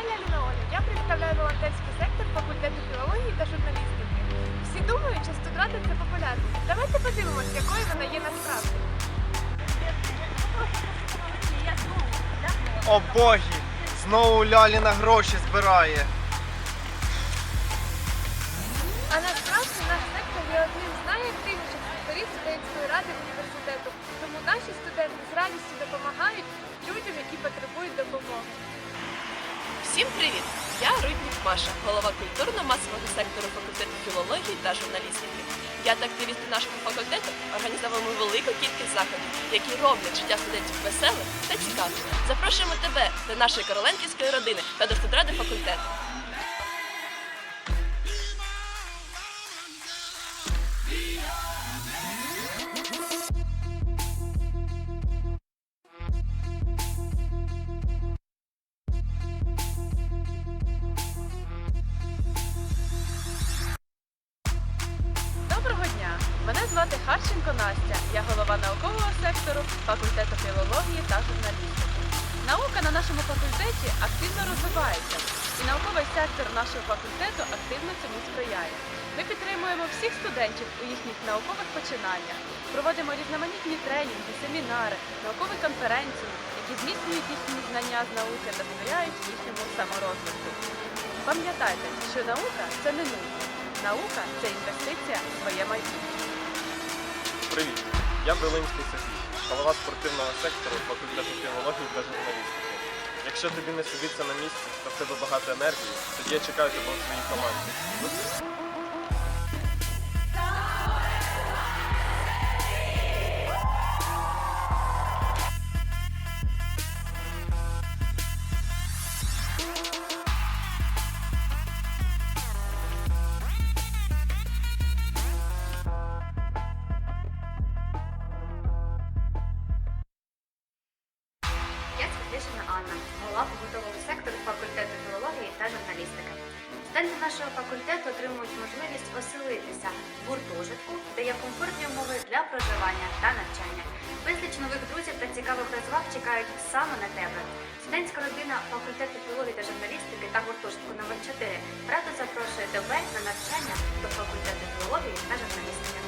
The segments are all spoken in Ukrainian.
Наталя Лінаоля, я представляю волонтерський сектор факультету філології та журналістики. Всі думають, що студрати це популярно. Давайте подивимось, якою вона є насправді. О боги! Знову Ляліна гроші збирає. А насправді наш сектор є одним з найактивніших Всім привіт! Я Руднік Маша, голова культурно-масового сектору факультету філології та журналістики. Я та активісти нашого факультету організовуємо велику кількість заходів, які роблять життя студентів веселим та цікавим. Запрошуємо тебе до нашої короленківської родини та до студради факультету. Звати Харченко Настя. Я голова наукового сектору факультету філології та журналістики. Наука на нашому факультеті активно розвивається, і науковий сектор нашого факультету активно цьому сприяє. Ми підтримуємо всіх студентів у їхніх наукових починаннях, проводимо різноманітні тренінги, семінари, наукові конференції, які зміцнюють їхні знання з науки та сприяють їхньому саморозвитку. Пам'ятайте, що наука це не нудно. Наука це інвестиція в своє майбутнє. Привіт! Я Брилинський Сергій, голова спортивного сектору факультету філології та журналістики. Якщо тобі не сидиться на місці та в тебе багато енергії, тоді я чекаю тебе у своїй команді. Я Анна, голова побутового сектору факультету філології та журналістики. Студенти нашого факультету отримують можливість оселитися в гуртожитку, де є комфортні умови для проживання та навчання. Безліч нових друзів та цікавих розваг чекають саме на тебе. Студентська родина факультету філології та журналістики та гуртожитку номер 4 радо запрошує тебе на навчання до факультету філології та журналістики.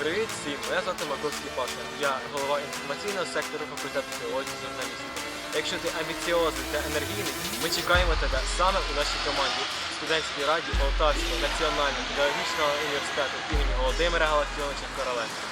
Привіт всім! Мене звати Маковський Паша. Я голова інформаційного сектору факультету філології та журналістики. Якщо ти амбіціозний та енергійний, ми чекаємо тебе саме у нашій команді студентській раді Полтавського національного педагогічного університету імені Володимира Галактіоновича Королевського.